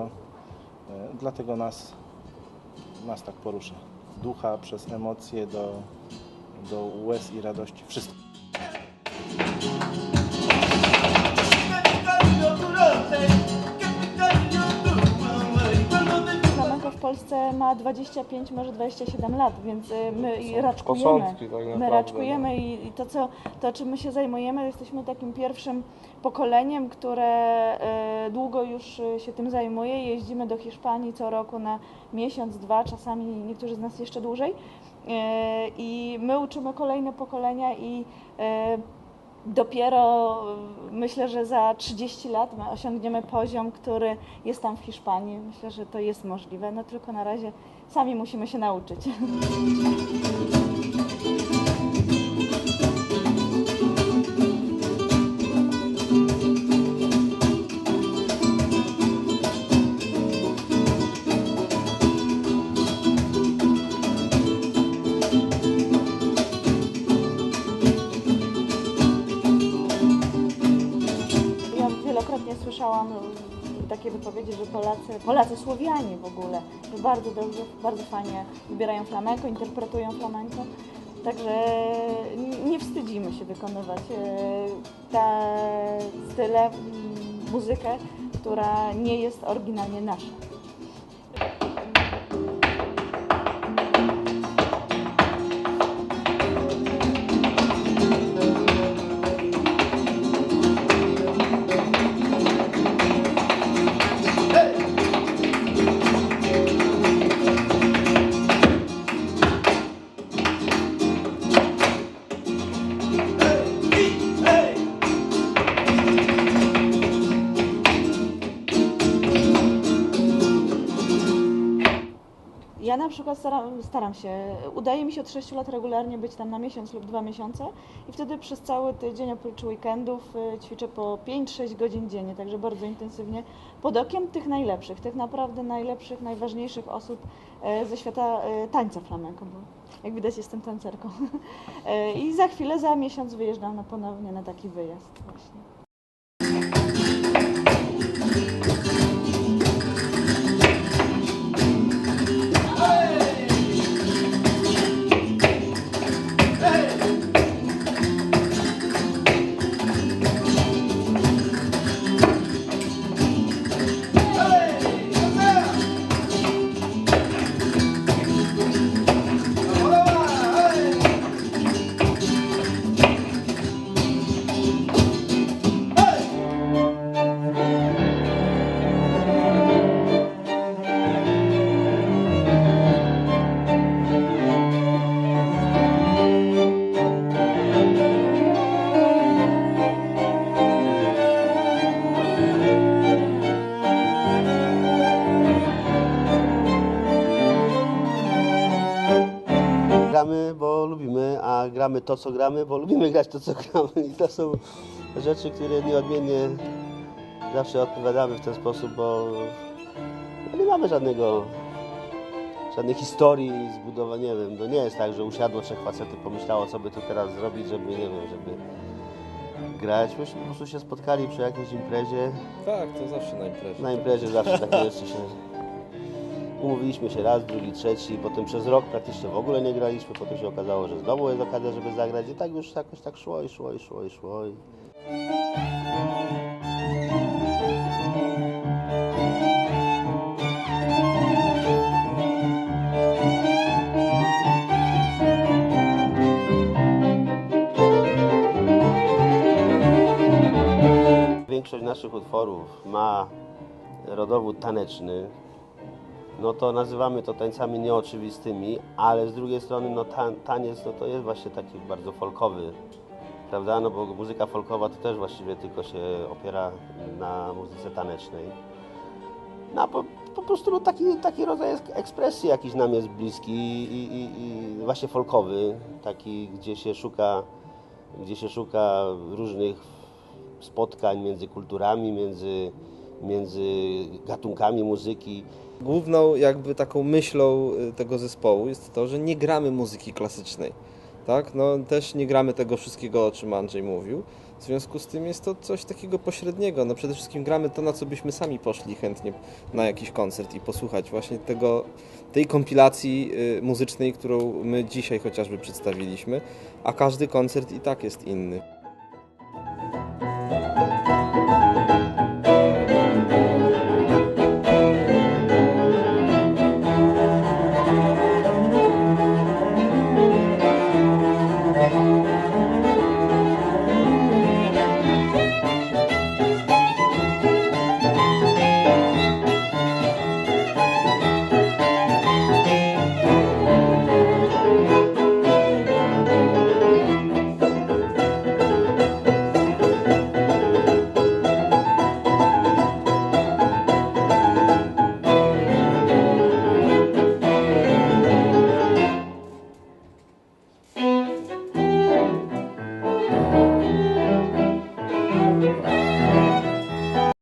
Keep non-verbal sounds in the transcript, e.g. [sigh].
E, dlatego nas, nas tak porusza. Ducha przez emocje do, do łez i radości. Wszystko. Polsce ma 25, może 27 lat, więc y, my raczkujemy. początki tak My naprawdę, raczkujemy i, i to, co, to, czym my się zajmujemy, jesteśmy takim pierwszym pokoleniem, które y, długo już się tym zajmuje. Jeździmy do Hiszpanii co roku na miesiąc, dwa, czasami niektórzy z nas jeszcze dłużej. Y, I my uczymy kolejne pokolenia i Dopiero y, myślę, że za 30 lat my osiągniemy poziom, który jest tam w Hiszpanii. Myślę, że to jest możliwe, no tylko na razie sami musimy się nauczyć. Słyszałam y, takie wypowiedzi, że Polacy, Polacy Słowianie w ogóle, bardzo dobrze, bardzo fajnie wybierają flamenko, interpretują flamenko. Także nie wstydzimy się wykonywać te style, muzykę, która nie jest oryginalnie nasza. Ja na przykład staram, staram się, udaje mi się od 6 lat regularnie być tam na miesiąc lub dwa miesiące i wtedy przez cały tydzień oprócz weekendów y, ćwiczę po 5-6 godzin dziennie, także bardzo intensywnie pod okiem tych najlepszych, tych naprawdę najlepszych, najważniejszych osób e, ze świata e, tańca flamenco, bo jak widać jestem tancerką. [laughs] E, I za chwilę, za miesiąc wyjeżdżam na ponownie na taki wyjazd właśnie. Gramy, bo lubimy, a gramy to, co gramy, bo lubimy grać to, co gramy. I to są rzeczy, które nieodmiennie zawsze odpowiadamy w ten sposób, bo nie mamy żadnego, żadnej historii zbudowania, nie wiem, to nie jest tak, że usiadło trzech facetów, pomyślało, co by tu teraz zrobić, żeby, nie wiem, żeby grać. Myśmy po prostu się spotkali przy jakiejś imprezie. Tak, to zawsze na imprezie. Na imprezie zawsze takie rzeczy się... Umówiliśmy się raz, drugi, trzeci, potem przez rok praktycznie w ogóle nie graliśmy, potem się okazało, że znowu jest okazja, żeby zagrać i tak już jakoś tak szło i szło i szło i szło. I... Większość naszych utworów ma rodowód taneczny, no to nazywamy to tańcami nieoczywistymi, ale z drugiej strony no tan taniec no to jest właśnie taki bardzo folkowy, prawda? No bo muzyka folkowa to też właściwie tylko się opiera na muzyce tanecznej. No po, po prostu no taki, taki rodzaj ek- ekspresji jakiś nam jest bliski i, i, i właśnie folkowy, taki gdzie się szuka, gdzie się szuka różnych spotkań między kulturami, między, między gatunkami muzyki. Główną jakby taką myślą y, tego zespołu jest to, że nie gramy muzyki klasycznej. Tak? No, też nie gramy tego wszystkiego, o czym Andrzej mówił. W związku z tym jest to coś takiego pośredniego. No przede wszystkim gramy to, na co byśmy sami poszli chętnie na jakiś koncert i posłuchać właśnie tego, tej kompilacji y, muzycznej, którą my dzisiaj chociażby przedstawiliśmy, a każdy koncert i tak jest inny.